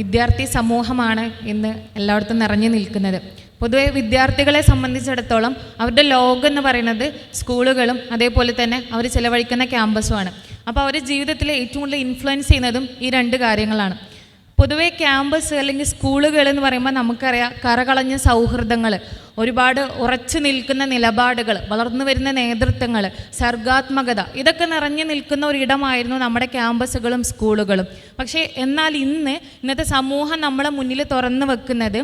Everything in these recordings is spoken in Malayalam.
വിദ്യാർത്ഥി സമൂഹമാണ് ഇന്ന് എല്ലായിടത്തും നിറഞ്ഞു നിൽക്കുന്നത്. പൊതുവെ വിദ്യാർത്ഥികളെ സംബന്ധിച്ചിടത്തോളം അവരുടെ ലോകം എന്ന് പറയുന്നത് സ്കൂളുകളും അതേപോലെ തന്നെ അവർ ചിലവഴിക്കുന്ന ക്യാമ്പസുമാണ് അപ്പോൾ അവരുടെ ജീവിതത്തിൽ ഏറ്റവും കൂടുതൽ ഇൻഫ്ലുവൻസ് ചെയ്യുന്നതും ഈ രണ്ട് കാര്യങ്ങളാണ്. പൊതുവെ ക്യാമ്പസ് അല്ലെങ്കിൽ സ്കൂളുകൾ എന്ന് പറയുമ്പോൾ നമുക്കറിയാം കറകളഞ്ഞ സൗഹൃദങ്ങൾ ഒരുപാട് ഉറച്ചു നിൽക്കുന്ന നിലപാടുകൾ വളർന്നു വരുന്ന നേതൃത്വങ്ങൾ സർഗാത്മകത ഇതൊക്കെ നിറഞ്ഞു നിൽക്കുന്ന ഒരിടമായിരുന്നു നമ്മുടെ ക്യാമ്പസുകളും സ്കൂളുകളും. പക്ഷേ എന്നാൽ ഇന്ന് ഇന്നത്തെ സമൂഹം നമ്മളെ മുന്നിൽ തുറന്നു വെക്കുന്നത്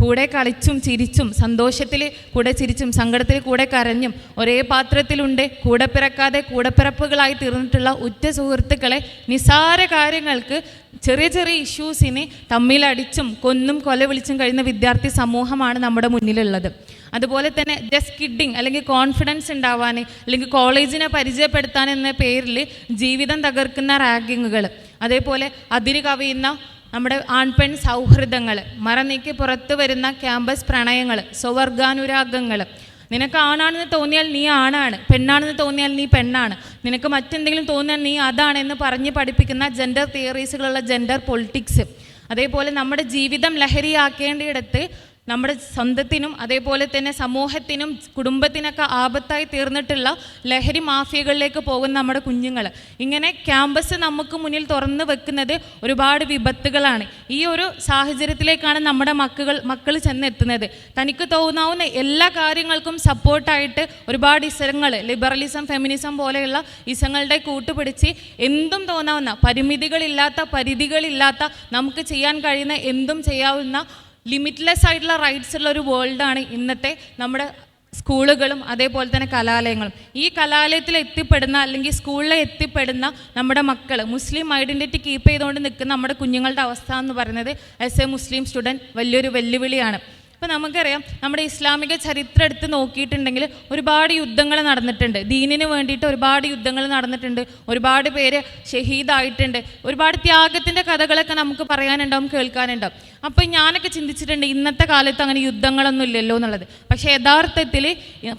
കൂടെ കളിച്ചും ചിരിച്ചും സന്തോഷത്തിൽ കൂടെ ചിരിച്ചും സങ്കടത്തിൽ കൂടെ കരഞ്ഞും ഒരേ പാത്രത്തിലുണ്ട് കൂടെ പിറക്കാതെ കൂടെപ്പിറപ്പുകളായി തീർന്നിട്ടുള്ള ഉറ്റ സുഹൃത്തുക്കളെ നിസാര കാര്യങ്ങൾക്ക് ചെറിയ ചെറിയ ഇഷ്യൂസിനെ തമ്മിലടിച്ചും കൊന്നും കൊല വിളിച്ചും കഴിയുന്ന വിദ്യാർത്ഥി സമൂഹമാണ് നമ്മുടെ മുന്നിലുള്ളത്. അതുപോലെ തന്നെ ജസ്റ്റ് കിഡിങ് അല്ലെങ്കിൽ കോൺഫിഡൻസ് ഉണ്ടാവാൻ അല്ലെങ്കിൽ കോളേജിനെ പരിചയപ്പെടുത്താൻ എന്ന പേരിൽ ജീവിതം തകർക്കുന്ന റാഗിങ്ങുകൾ അതേപോലെ അതിര് കവിയുന്ന നമ്മുടെ ആൺപെൺ സൗഹൃദങ്ങൾ മറനീക്കി പുറത്തു വരുന്ന ക്യാമ്പസ് പ്രണയങ്ങൾ സ്വവർഗാനുരാഗങ്ങൾ നിനക്ക് ആണാണെന്ന് തോന്നിയാൽ നീ ആണാണ് പെണ്ണാണെന്ന് തോന്നിയാൽ നീ പെണ്ണാണ്. നിനക്ക് മറ്റെന്തെങ്കിലും തോന്നിയാൽ നീ അതാണെന്ന് പറഞ്ഞ് പഠിപ്പിക്കുന്ന ജെൻഡർ തിയറീസുകളുള്ള ജെൻഡർ പൊളിറ്റിക്സ് അതേപോലെ നമ്മുടെ ജീവിതം ലഹരിയാക്കേണ്ടിയിടത്ത് നമ്മുടെ സ്വന്തത്തിനും അതേപോലെ തന്നെ സമൂഹത്തിനും കുടുംബത്തിനൊക്കെ ആപത്തായി തീർന്നിട്ടുള്ള ലഹരി മാഫിയകളിലേക്ക് പോകുന്ന നമ്മുടെ കുഞ്ഞുങ്ങൾ ഇങ്ങനെ ക്യാമ്പസ് നമുക്ക് മുന്നിൽ തുറന്നു വെക്കുന്നത് ഒരുപാട് വിപത്തുകളാണ്. ഈ ഒരു സാഹചര്യത്തിലേക്കാണ് നമ്മുടെ മക്കൾ മക്കൾ ചെന്നെത്തുന്നത്. തനിക്ക് തോന്നാവുന്ന എല്ലാ കാര്യങ്ങൾക്കും സപ്പോർട്ടായിട്ട് ഒരുപാട് ഇസങ്ങൾ ലിബറലിസം ഫെമിനിസം പോലെയുള്ള ഇസങ്ങളുടെ കൂട്ടുപിടിച്ച് എന്തും തോന്നാവുന്ന പരിമിതികളില്ലാത്ത പരിധികളില്ലാത്ത നമുക്ക് ചെയ്യാൻ കഴിയുന്ന എന്തും ചെയ്യാവുന്ന ലിമിറ്റ്ലെസ് ആയിട്ടുള്ള റൈറ്റ്സ് ഉള്ള ഒരു വേൾഡാണ് ഇന്നത്തെ നമ്മുടെ സ്കൂളുകളും അതേപോലെ തന്നെ കലാലയങ്ങളും. ഈ കലാലയത്തിൽ എത്തിപ്പെടുന്ന അല്ലെങ്കിൽ സ്കൂളിൽ എത്തിപ്പെടുന്ന നമ്മുടെ മക്കൾ മുസ്ലിം ഐഡന്റിറ്റി കീപ്പ് ചെയ്തുകൊണ്ട് നിൽക്കുന്ന നമ്മുടെ കുഞ്ഞുങ്ങളുടെ അവസ്ഥ എന്ന് പറയുന്നത് ആസ് എ മുസ്ലിം സ്റ്റുഡന്റ് വലിയൊരു വെല്ലുവിളിയാണ്. ഇപ്പം നമുക്കറിയാം നമ്മുടെ ഇസ്ലാമിക ചരിത്രം എടുത്ത് നോക്കിയിട്ടുണ്ടെങ്കിൽ ഒരുപാട് യുദ്ധങ്ങൾ നടന്നിട്ടുണ്ട്. ദീനിന് വേണ്ടിയിട്ട് ഒരുപാട് യുദ്ധങ്ങൾ നടന്നിട്ടുണ്ട്. ഒരുപാട് പേര് ഷഹീദായിട്ടുണ്ട്. ഒരുപാട് ത്യാഗത്തിന്റെ കഥകളൊക്കെ നമുക്ക് പറയാനുണ്ടാവും കേൾക്കാനുണ്ടാവും. അപ്പോൾ ഞാനൊക്കെ ചിന്തിച്ചിട്ടുണ്ട് ഇന്നത്തെ കാലത്ത് അങ്ങനെ യുദ്ധങ്ങളൊന്നും ഇല്ലല്ലോ എന്നുള്ളത്. പക്ഷേ യഥാർത്ഥത്തിൽ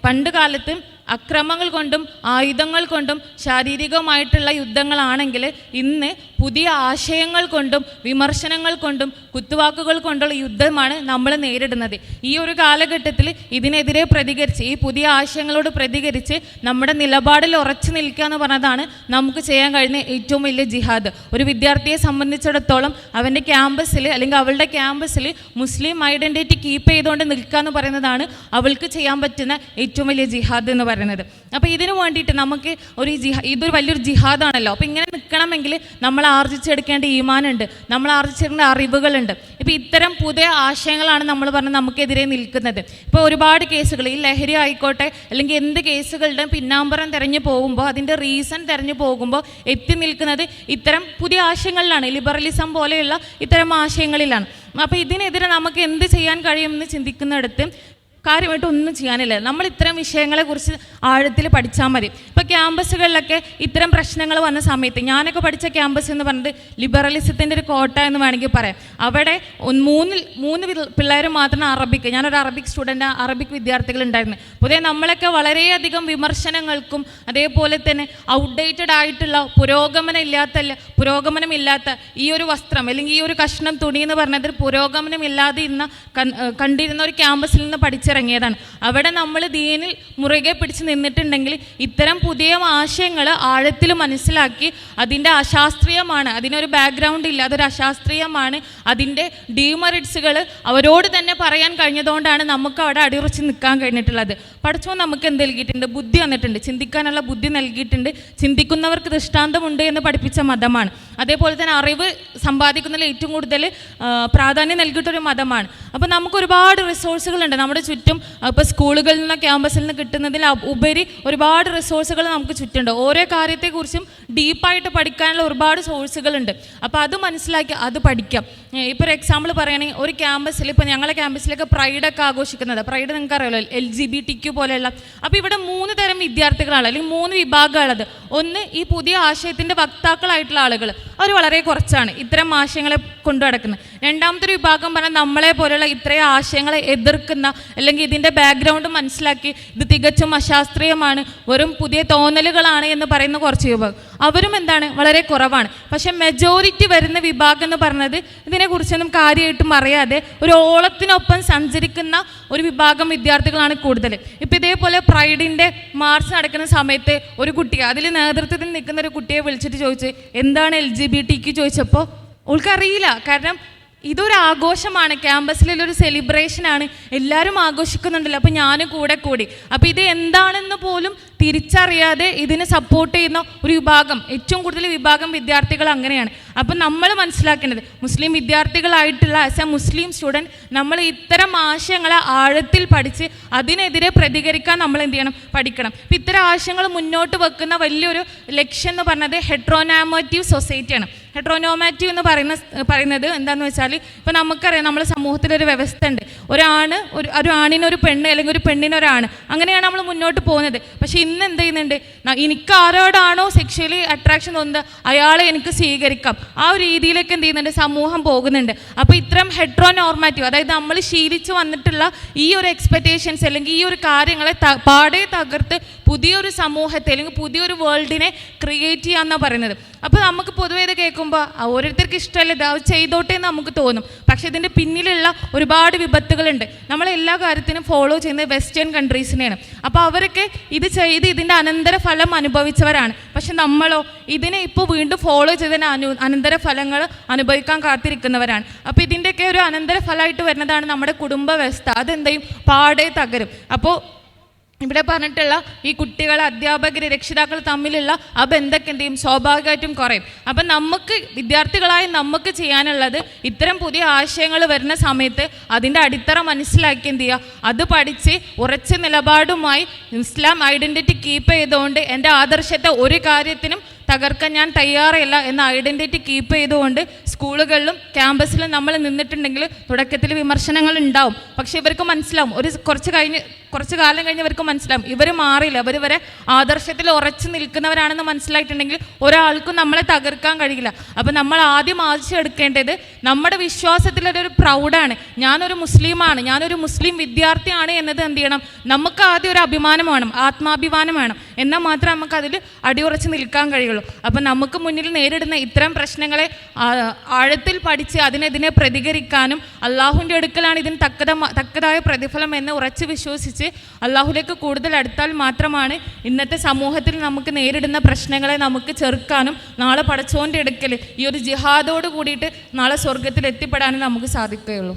പണ്ട് കാലത്ത് അക്രമങ്ങൾ കൊണ്ടും ആയുധങ്ങൾ കൊണ്ടും ശാരീരികമായിട്ടുള്ള യുദ്ധങ്ങളാണെങ്കിൽ ഇന്ന് പുതിയ ആശയങ്ങൾ കൊണ്ടും വിമർശനങ്ങൾ കൊണ്ടും കുത്തുവാക്കുകൾ കൊണ്ടുള്ള യുദ്ധമാണ് നമ്മൾ നേരിടുന്നത്. ഈ ഒരു കാലഘട്ടത്തിൽ ഇതിനെതിരെ പ്രതികരിച്ച് ഈ പുതിയ ആശയങ്ങളോട് പ്രതികരിച്ച് നമ്മുടെ നിലപാടിൽ ഉറച്ചു നിൽക്കുക എന്ന് പറഞ്ഞതാണ് നമുക്ക് ചെയ്യാൻ കഴിയുന്ന ഏറ്റവും വലിയ ജിഹാദ്. ഒരു വിദ്യാർത്ഥിയെ സംബന്ധിച്ചിടത്തോളം അവന്റെ ക്യാമ്പസിൽ അല്ലെങ്കിൽ അവളുടെ ക്യാമ്പസിൽ മുസ്ലിം ഐഡന്റിറ്റി കീപ്പ് ചെയ്തുകൊണ്ട് നിൽക്കുക എന്ന് പറയുന്നതാണ് അവൾക്ക് ചെയ്യാൻ പറ്റുന്ന ഏറ്റവും വലിയ ജിഹാദ് എന്ന് പറയുന്നത്. അപ്പോൾ ഇതിനു വേണ്ടിയിട്ട് നമുക്ക് ഒരു ജിഹാ ഇതൊരു വലിയൊരു ജിഹാദാണല്ലോ. അപ്പോൾ ഇങ്ങനെ നിൽക്കണമെങ്കിൽ നമ്മൾ ആർജിച്ചെടുക്കേണ്ട ഈമാനുണ്ട്. നമ്മൾ ആർജിച്ചെടുക്കേണ്ട അറിവുകളുണ്ട്. ഇപ്പോൾ ഇത്തരം പുതിയ ആശയങ്ങളാണ് നമ്മൾ പറഞ്ഞ് നമുക്കെതിരെ നിൽക്കുന്നത്. ഇപ്പോൾ ഒരുപാട് കേസുകൾ ഈ ലഹരി ആയിക്കോട്ടെ അല്ലെങ്കിൽ എന്ത് കേസുകളുടെ പിന്നാമ്പറം തിരഞ്ഞു പോകുമ്പോൾ അതിന്റെ റീസൺ തിരഞ്ഞു പോകുമ്പോൾ എത്തി നിൽക്കുന്നത് ഇത്തരം പുതിയ ആശയങ്ങളിലാണ്. ലിബറലിസം പോലെയുള്ള ഇത്തരം ആശയങ്ങളിലാണ്. അപ്പോൾ ഇതിനെതിരെ നമുക്ക് എന്ത് ചെയ്യാൻ കഴിയുമെന്ന് ചിന്തിക്കുന്നിടത്ത് കാര്യമായിട്ട് ഒന്നും ചെയ്യാനില്ല. നമ്മൾ ഇത്തരം വിഷയങ്ങളെക്കുറിച്ച് ആഴത്തിൽ പഠിച്ചാൽ മതി. ഇപ്പോൾ ക്യാമ്പസുകളിലൊക്കെ ഇത്തരം പ്രശ്നങ്ങൾ വന്ന സമയത്ത് ഞാനൊക്കെ പഠിച്ച ക്യാമ്പസ് എന്ന് പറഞ്ഞത് ലിബറലിസത്തിന്റെ ഒരു കോട്ട എന്ന് വേണമെങ്കിൽ പറയാം. അവിടെ മൂന്ന് മൂന്ന് പിള്ളേർ മാത്രം അറബിക്ക് ഞാനൊരു അറബിക് സ്റ്റുഡന്റ് അറബിക് വിദ്യാർത്ഥികൾ ഉണ്ടായിരുന്നു. പൊതുവെ നമ്മളൊക്കെ വളരെയധികം വിമർശനങ്ങൾക്കും അതേപോലെ തന്നെ ഔട്ട്ഡേറ്റഡ് ആയിട്ടുള്ള പുരോഗമനം ഇല്ലാത്ത പുരോഗമനമില്ലാത്ത ഈ ഒരു വസ്ത്രം അല്ലെങ്കിൽ ഈ ഒരു കഷ്ണം തുണി എന്ന് പറഞ്ഞതിൽ പുരോഗമനം ഇല്ലാതെ ഇന്ന് കണ്ടിരുന്ന ഒരു ക്യാമ്പസിൽ നിന്ന് പഠിച്ചിറങ്ങിയതാണ് അവിടെ നമ്മൾ ദീനിൽ മുറുകെ പിടിച്ച് നിന്നിട്ടുണ്ടെങ്കിൽ ഇത്തരം പുതിയ ആശയങ്ങൾ ആഴത്തിൽ മനസ്സിലാക്കി അതിന്റെ അശാസ്ത്രീയമാണ് അതിനൊരു ബാക്ക്ഗ്രൗണ്ട് ഇല്ല അതൊരു അശാസ്ത്രീയമാണ്. അതിന്റെ ഡീമറിറ്റ്സുകൾ അവരോട് തന്നെ പറയാൻ കഴിഞ്ഞതുകൊണ്ടാണ് നമുക്ക് അവിടെ അടിയുറച്ച് നിൽക്കാൻ കഴിഞ്ഞിട്ടുള്ളത്. പഠിച്ചോ നമുക്ക് എന്ത് നൽകിയിട്ടുണ്ട്? ബുദ്ധി വന്നിട്ടുണ്ട്. ചിന്തിക്കാനുള്ള ബുദ്ധി നൽകിയിട്ടുണ്ട്. ചിന്തിക്കുന്നവർക്ക് ദൃഷ്ടാന്തമുണ്ട് എന്ന് പഠിപ്പിച്ച മതമാണ്. അതേപോലെ തന്നെ അറിവ് സമ്പാദിക്കുന്നതിൽ ഏറ്റവും കൂടുതൽ പ്രാധാന്യം നൽകിയിട്ടൊരു മതമാണ്. അപ്പോൾ നമുക്ക് ഒരുപാട് റിസോഴ്സുകളുണ്ട് നമ്മുടെ ഇപ്പോൾ സ്കൂളുകളിൽ നിന്ന് ക്യാമ്പസിൽ നിന്ന് കിട്ടുന്നതിൽ ഉപരി ഒരുപാട് റിസോഴ്സുകൾ നമുക്ക് ചുറ്റുണ്ട്. ഓരോ കാര്യത്തെക്കുറിച്ചും ഡീപ്പായിട്ട് പഠിക്കാനുള്ള ഒരുപാട് സോഴ്സുകളുണ്ട് അപ്പോൾ അത് മനസ്സിലാക്കി അത് പഠിക്കാം. ഇപ്പോൾ ഒരു എക്സാമ്പിൾ പറയുകയാണെങ്കിൽ ഒരു ക്യാമ്പസിൽ ഇപ്പോൾ ഞങ്ങളെ ക്യാമ്പസിലൊക്കെ പ്രൈഡൊക്കെ ആഘോഷിക്കുന്നത്. പ്രൈഡ് നിങ്ങൾക്ക് അറിയാമല്ലോ L G B T Q പോലെയുള്ള. അപ്പോൾ ഇവിടെ മൂന്ന് തരം വിദ്യാർത്ഥികളാണ് അല്ലെങ്കിൽ മൂന്ന് വിഭാഗമുള്ളത് ഒന്ന് ഈ പുതിയ ആശയത്തിന്റെ വക്താക്കളായിട്ടുള്ള ആളുകൾ അവർ വളരെ കുറച്ചാണ് ഇത്തരം ആശയങ്ങളെ കൊണ്ടു നടക്കുന്നത്. രണ്ടാമത്തെ ഒരു വിഭാഗം പറഞ്ഞാൽ നമ്മളെ പോലെയുള്ള ഇത്രയും ആശയങ്ങളെ എതിർക്കുന്ന അല്ലെങ്കിൽ ഇതിന്റെ ബാക്ക്ഗ്രൗണ്ട് മനസ്സിലാക്കി ഇത് തികച്ചും അശാസ്ത്രീയമാണ് വെറും പുതിയ തോന്നലുകളാണ് എന്ന് പറയുന്ന കുറച്ച് വിഭാഗം. അവരും എന്താണ്? വളരെ കുറവാണ്. പക്ഷെ മെജോറിറ്റി വരുന്ന വിഭാഗം എന്ന് പറഞ്ഞത് ഇതിനെക്കുറിച്ചൊന്നും കാര്യമായിട്ടും അറിയാതെ ഒരു ഓളത്തിനൊപ്പം സഞ്ചരിക്കുന്ന ഒരു വിഭാഗം വിദ്യാർത്ഥികളാണ് കൂടുതൽ. ഇപ്പം ഇതേപോലെ പ്രൈഡിന്റെ മാർച്ച് നടക്കുന്ന സമയത്ത് ഒരു കുട്ടി അതിൽ നേതൃത്വത്തിൽ നിൽക്കുന്ന ഒരു കുട്ടിയെ വിളിച്ചിട്ട് ചോദിച്ച് എന്താണ് എൽ ജി ബി ടിക്ക് ചോദിച്ചപ്പോൾ? അവൾക്കറിയില്ല കാരണം ഇതൊരു ആഘോഷമാണ്. ക്യാമ്പസിലൊരു സെലിബ്രേഷനാണ് എല്ലാവരും ആഘോഷിക്കുന്നുണ്ടല്ലോ. അപ്പോൾ ഞാനും കൂടെ കൂടി. അപ്പോൾ ഇത് എന്താണെന്ന് പോലും തിരിച്ചറിയാതെ ഇതിനെ സപ്പോർട്ട് ചെയ്യുന്ന ഒരു വിഭാഗം. ഏറ്റവും കൂടുതൽ വിഭാഗം വിദ്യാർത്ഥികൾ അങ്ങനെയാണ്. അപ്പം നമ്മൾ മനസ്സിലാക്കേണ്ടത് മുസ്ലിം വിദ്യാർത്ഥികളായിട്ടുള്ള ആസ് എ മുസ്ലിം സ്റ്റുഡന്റ് നമ്മൾ ഇത്തരം ആശയങ്ങളെ ആഴത്തിൽ പഠിച്ച് അതിനെതിരെ പ്രതികരിക്കാൻ നമ്മൾ എന്ത് ചെയ്യണം? പഠിക്കണം. അപ്പം ഇത്തരം ആശയങ്ങൾ മുന്നോട്ട് വെക്കുന്ന വലിയൊരു ലക്ഷ്യം എന്ന് പറഞ്ഞത് ഹെട്രോനാമേറ്റീവ് സൊസൈറ്റിയാണ് ഹെട്രോനോമാറ്റീവ് എന്ന് പറയുന്ന പറയുന്നത് എന്താണെന്ന് വെച്ചാൽ ഇപ്പോൾ നമുക്കറിയാം നമ്മുടെ സമൂഹത്തിലൊരു വ്യവസ്ഥ ഉണ്ട് ഒരാണ് ഒരു ഒരു ആണിനൊരു പെണ്ണ് അല്ലെങ്കിൽ ഒരു പെണ്ണിനൊരാണ് അങ്ങനെയാണ് നമ്മൾ മുന്നോട്ട് പോകുന്നത്. പക്ഷേ ഇന്ന് എന്ത് ചെയ്യുന്നുണ്ട്? എനിക്ക് ആരോടാണോ സെക്ഷലി അട്രാക്ഷൻ തോന്നുന്നത് അയാളെ എനിക്ക് സ്വീകരിക്കാം. ആ ഒരു രീതിയിലേക്ക് എന്ത് ചെയ്യുന്നുണ്ട്? സമൂഹം പോകുന്നുണ്ട്. അപ്പോൾ ഇത്തരം ഹെട്രോനോർമാറ്റീവ് അതായത് നമ്മൾ ശീലിച്ച് വന്നിട്ടുള്ള ഈ ഒരു എക്സ്പെക്റ്റേഷൻസ് അല്ലെങ്കിൽ ഈ ഒരു കാര്യങ്ങളെ പാടെ തകർത്ത് പുതിയൊരു സമൂഹത്തെ അല്ലെങ്കിൽ പുതിയൊരു വേൾഡിനെ ക്രിയേറ്റ് ചെയ്യാമെന്നാണ് പറയുന്നത്. അപ്പോൾ നമുക്ക് പൊതുവേ ഇത് കേൾക്കുമ്പോൾ ഓരോരുത്തർക്ക് ഇഷ്ടമല്ല ഇത് അത് ചെയ്തോട്ടെ എന്ന് നമുക്ക് തോന്നും. പക്ഷേ ഇതിന്റെ പിന്നിലുള്ള ഒരുപാട് വിപത്തുകളുണ്ട്. നമ്മൾ എല്ലാ കാര്യത്തിനും ഫോളോ ചെയ്യുന്നത് വെസ്റ്റേൺ കൺട്രീസിനെയാണ് അപ്പോൾ അവരൊക്കെ ഇത് ചെയ്ത് ഇതിന്റെ അനന്തരഫലം അനുഭവിച്ചവരാണ്. പക്ഷെ നമ്മളോ ഇതിനെ ഇപ്പോൾ വീണ്ടും ഫോളോ ചെയ്തതിന് അനു അനന്തരഫലങ്ങൾ അനുഭവിക്കാൻ കാത്തിരിക്കുന്നവരാണ്. അപ്പോൾ ഇതിന്റെയൊക്കെ ഒരു അനന്തരഫലമായിട്ട് വരുന്നതാണ് നമ്മുടെ കുടുംബ വ്യവസ്ഥ അതെന്തെയും പാടെ തകരും. അപ്പോൾ ഇവിടെ പറഞ്ഞിട്ടുള്ള ഈ കുട്ടികൾ അധ്യാപകർ രക്ഷിതാക്കൾ തമ്മിലുള്ള ആ ബന്ധമൊക്കെ എന്ത് ചെയ്യും സ്വാഭാവികമായിട്ടും കുറയും. അപ്പം നമുക്ക് വിദ്യാർത്ഥികളായി നമുക്ക് ചെയ്യാനുള്ളത് ഇത്തരം പുതിയ ആശയങ്ങൾ വരുന്ന സമയത്ത് അതിന്റെ അടിത്തറ മനസ്സിലാക്കി എന്ത് ചെയ്യുക? അത് പഠിച്ച് ഉറച്ച നിലപാടുമായി ഇസ്ലാം ഐഡന്റിറ്റി കീപ്പ് ചെയ്തുകൊണ്ട് എന്റെ ആദർശത്തെ ഒരു കാര്യത്തിനും തകർക്കാൻ ഞാൻ തയ്യാറല്ല എന്ന ഐഡന്റിറ്റി കീപ്പ് ചെയ്തുകൊണ്ട് സ്കൂളുകളിലും ക്യാമ്പസിലും നമ്മൾ നിന്നിട്ടുണ്ടെങ്കിൽ തുടക്കത്തിൽ വിമർശനങ്ങൾ ഉണ്ടാവും. പക്ഷേ ഇവർക്ക് മനസ്സിലാവും. ഒരു കുറച്ച് കഴിഞ്ഞ് കുറച്ച് കാലം കഴിഞ്ഞ് ഇവർക്ക് മനസ്സിലാവും. ഇവർ മാറില്ല അവർ വരെ ആദർശത്തിൽ ഉറച്ചു നിൽക്കുന്നവരാണെന്ന് മനസ്സിലായിട്ടുണ്ടെങ്കിൽ ഒരാൾക്കും നമ്മളെ തകർക്കാൻ കഴിയില്ല. അപ്പം നമ്മൾ ആദ്യം ആവശ്യമെടുക്കേണ്ടത് നമ്മുടെ വിശ്വാസത്തിലൊരു പ്രൗഡാണ്. ഞാനൊരു മുസ്ലിമാണ്. ഞാനൊരു മുസ്ലിം വിദ്യാർത്ഥിയാണ് എന്നത് എന്ത് ചെയ്യണം? നമുക്ക് ആദ്യം ഒരു അഭിമാനം വേണം. ആത്മാഭിമാനം വേണം. എന്നാൽ മാത്രമേ നമുക്ക് അതിൽ അടിയുറച്ച് നിൽക്കാൻ കഴിയുള്ളൂ. അപ്പം നമുക്ക് മുന്നിൽ നേരിടുന്ന ഇത്തരം പ്രശ്നങ്ങളെ ആഴത്തിൽ പഠിച്ച് അതിനെതിനെ പ്രതികരിക്കാനും അള്ളാഹുവിന്റെ അടുക്കലാണ് ഇതിന് തക്കത തക്കതായ പ്രതിഫലം എന്ന് ഉറച്ച് വിശ്വസിച്ച് അള്ളാഹുലേക്ക് കൂടുതൽ അടുത്താൽ മാത്രമാണ് ഇന്നത്തെ സമൂഹത്തിൽ നമുക്ക് നേരിടുന്ന പ്രശ്നങ്ങളെ നമുക്ക് ചെറുക്കാനും നാളെ പടച്ചോന്റെ അടുക്കൽ ഈ ഒരു ജിഹാദോട് കൂടിയിട്ട് നാളെ സ്വർഗത്തിൽ എത്തിപ്പെടാനും നമുക്ക് സാധിക്കുകയുള്ളൂ.